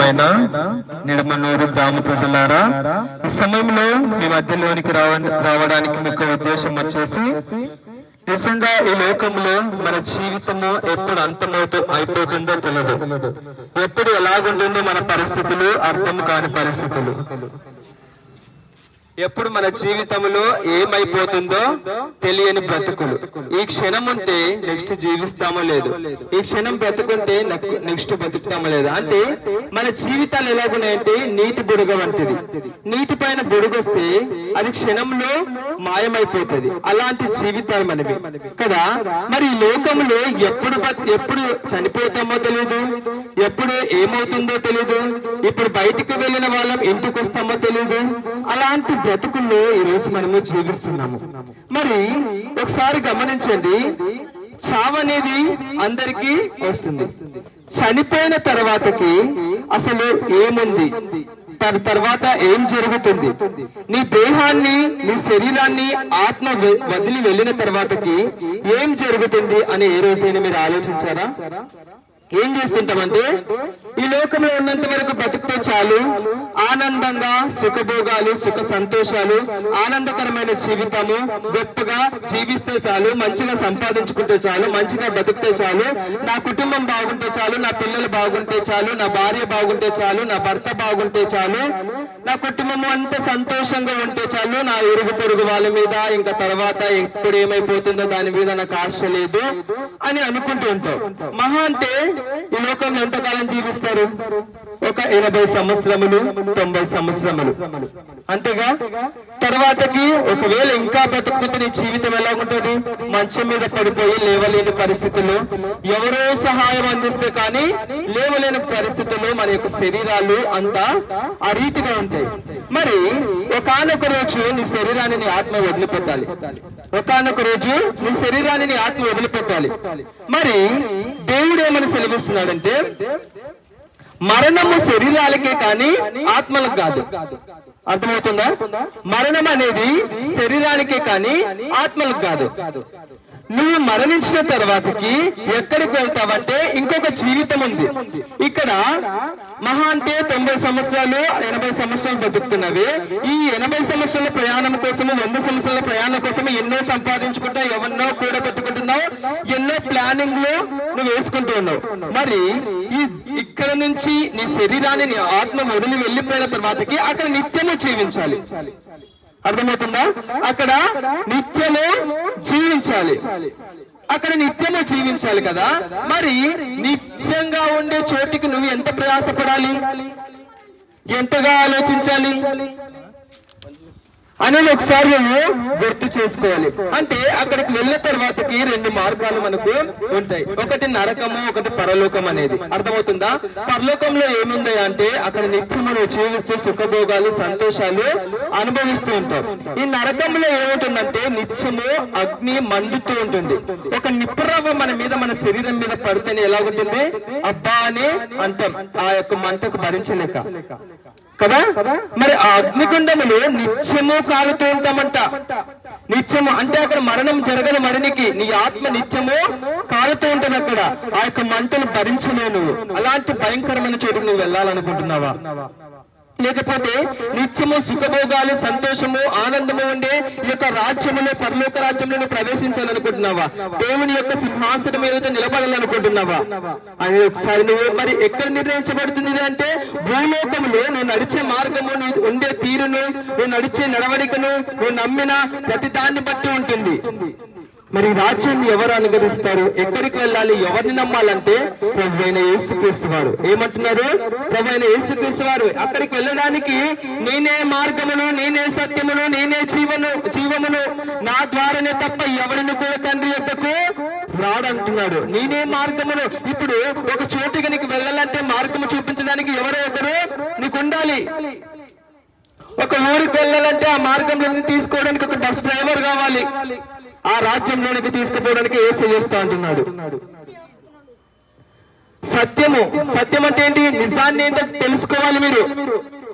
ప్రియమైన నిడమనూరు గ్రామ ప్రజలారా ఈ సమయంలో మీ మధ్యలోనికి రావ- రావడానికి మీకు ఉద్దేశం వచ్చేసి నిజంగా ఈ లోకంలో మన జీవితము ఎప్పుడు అంతమవుతూ అయిపోతుందో తెలియదు ఎప్పుడు ఎలాగుంటుందో మన పరిస్థితులు అర్థం కాని పరిస్థితులు. ఎప్పుడు మన జీవితంలో ఏమైపోతుందో తెలియని బ్రతుకులు. ఈ క్షణం ఉంటే నెక్స్ట్ జీవిస్తామో లేదు. ఈ క్షణం బ్రతుకుంటే నెక్స్ట్ బ్రతుకుతామో లేదు. అంటే మన జీవితాలు ఎలాగున్నాయంటే నీటి బుడగ వంటిది. నీటి పైన బుడుగొస్తే అది క్షణంలో మాయమైపోతుంది. అలాంటి జీవితాలు మనవి. కదా? మరి ఈ లోకంలో ఎప్పుడు ఎప్పుడు చనిపోతామో తెలియదు ఎప్పుడు ఏమవుతుందో తెలియదు ఇప్పుడు బయటికి వెళ్ళిన వాళ్ళం ఇంటికి వస్తామో తెలియదు అలాంటి బ్రతుకుల్లో ఈ రోజు మనము జీవిస్తున్నాము. మరి ఒకసారి గమనించండి చావు అనేది అందరికీ వస్తుంది. చనిపోయిన తర్వాతకి అసలు ఏముంది? దాని తర్వాత ఏం జరుగుతుంది? నీ దేహాన్ని నీ శరీరాన్ని ఆత్మ వదిలి వెళ్ళిన తర్వాతకి ఏం జరుగుతుంది అని ఏ రోజైనా మీరు ఆలోచించారా? ఏం చేస్తుంటామంటే ఈ లోకంలో ఉన్నంత వరకు బతుకుతే చాలు ఆనందంగా సుఖభోగాలు సుఖ సంతోషాలు ఆనందకరమైన జీవితము గొప్పగా జీవిస్తే చాలు మంచిగా సంపాదించుకుంటే చాలు మంచిగా బతుకుతే చాలు నా కుటుంబం బాగుంటే చాలు నా పిల్లలు బాగుంటే చాలు నా భార్య బాగుంటే చాలు నా భర్త బాగుంటే చాలు నా కుటుంబం అంతా సంతోషంగా ఉంటే చాలు నా ఇరుగు పొరుగు వాళ్ళ మీద ఇంకా తర్వాత ఎప్పుడు ఏమైపోతుందో దాని మీద నాకు ఆశ లేదు అని అనుకుంటూ ఉంటాం. మహా అంటే ఈ లోకంలో ఎంతకాలం జీవిస్తారు? ఒక ఎనభై సంవత్సరములు తొంభై సంవత్సరములు. అంతేగా? తర్వాతకి ఒకవేళ ఇంకా బతుకుతుంటే నీ జీవితం ఎలా ఉంటుంది? మంచం మీద పడిపోయి లేవలేని పరిస్థితులు. ఎవరో సహాయం అందిస్తే కానీ లేవలేని పరిస్థితుల్లో మన యొక్క శరీరాలు అంతా ఆ రీతిగా ఉంటాయి. మరి ఒకానొక రోజు నీ శరీరాన్ని నీ ఆత్మ వదిలిపెట్టాలి. ఒకానొక రోజు నీ శరీరాన్ని నీ ఆత్మ వదిలిపెట్టాలి. మరి దేవుడు ఏమని సెలవిస్తున్నాడంటే మరణము శరీరాలకే కానీ ఆత్మలకు కాదు. అర్థమవుతుందా? మరణం అనేది శరీరానికే కానీ ఆత్మలకు కాదు. నువ్వు మరణించిన తర్వాతకి ఎక్కడికి వెళ్తావంటే ఇంకొక జీవితం ఉంది. ఇక్కడ మహా అంటే తొంభై సంవత్సరాలు ఎనభై సంవత్సరాలు బతుకుతున్నవి. ఈ ఎనభై సంవత్సరాల ప్రయాణం కోసము వంద సంవత్సరాల ప్రయాణం కోసము ఎన్నో సంపాదించుకుంటా ఎవరినో కూడబెట్టుకుంటున్నావు ఎన్నో ప్లానింగ్లో నువ్వు వేసుకుంటూ ఉన్నావు. మరి ఈ ఇక్కడ నుంచి నీ శరీరాన్ని నీ ఆత్మ వదిలి వెళ్ళిపోయిన తర్వాతకి అక్కడ నిత్యము జీవించాలి. అర్థమవుతుందా? అక్కడ నిత్యము జీవించాలి. అక్కడ నిత్యము జీవించాలి కదా? మరి నిత్యంగా ఉండే చోటికి నువ్వు ఎంత ప్రయాసపడాలి? ఎంతగా ఆలోచించాలి? అనేది ఒకసారి మేము గుర్తు చేసుకోవాలి. అంటే అక్కడికి వెళ్ళిన తర్వాతకి రెండు మార్గాలు మనకు ఉంటాయి. ఒకటి నరకము ఒకటి పరలోకం అనేది. అర్థమవుతుందా? పరలోకంలో ఏముంది అంటే అక్కడ నిత్యం మనం జీవిస్తూ సుఖభోగాలు సంతోషాలు అనుభవిస్తూ ఉంటాం ఈ నరకంలో ఏముంటుందంటే నిత్యము అగ్ని మండుతూ ఉంటుంది. ఒక నిప్పురవ్వ మన మీద మన శరీరం మీద పడితేనే ఎలా ఉంటుంది? అబ్బా అని అంటాం ఆ యొక్క మంటకు భరించలేక. కదా? మరి ఆ అగ్నిగుండములు నిత్యము కాలుతూ ఉంటామంట. నిత్యము అంటే అక్కడ మరణం జరగని మరణికి నీ ఆత్మ నిత్యము కాలుతూ ఉంటది అక్కడ. ఆ యొక్క మంటలు భరించలేను అలాంటి భయంకరమైన చోటుకు నువ్వు వెళ్ళాలనుకుంటున్నావా? లేకపోతే నిత్యము సుఖభోగాలు సంతోషము ఆనందము ఉండే ఈ యొక్క రాజ్యములో పరలోక రాజ్యంలో ప్రవేశించాలనుకుంటున్నావా? దేవుని యొక్క సింహాసనం ఏదైతే నిలబడాలనుకుంటున్నావా? అది ఒకసారి నువ్వు మరి ఎక్కడ నిర్ణయించబడుతుంది అంటే భూలోకంలో నువ్వు నడిచే మార్గము నువ్వు ఉండే తీరును నువ్వు నడిచే నడవడికను నువ్వు నమ్మిన ప్రతి దాన్ని బట్టి ఉంటుంది. మరి రాజ్యాన్ని ఎవరు అనుగరిస్తారు ఎక్కడికి వెళ్ళాలి? ఎవరిని నమ్మాలంటే ప్రభు అయిన యేసుక్రీస్తు వారు. ఏమంటున్నారు? ప్రభు అయిన యేసుక్రీస్తు వారు అక్కడికి వెళ్ళడానికి నేనే మార్గమును నేనే సత్యమును నేనే జీవను జీవమును నా ద్వారానే తప్ప ఎవరిని కూడా తండ్రి యొక్కకు రాడంటున్నాడు. నేనే మార్గమును. ఇప్పుడు ఒక చోటుకి నీకు వెళ్ళాలంటే మార్గము చూపించడానికి ఎవరో ఒకరు నీకు ఉండాలి. ఒక ఊరికి వెళ్ళాలంటే ఆ మార్గంలో తీసుకోవడానికి ఒక బస్ డ్రైవర్ కావాలి. ఆ రాజ్యంలోనికి తీసుకుపోవడానికి ఏసై చేస్తా అంటున్నాడు. సత్యము సత్యం అంటే ఏంటి? నిజాన్ని ఏంటో తెలుసుకోవాలి మీరు.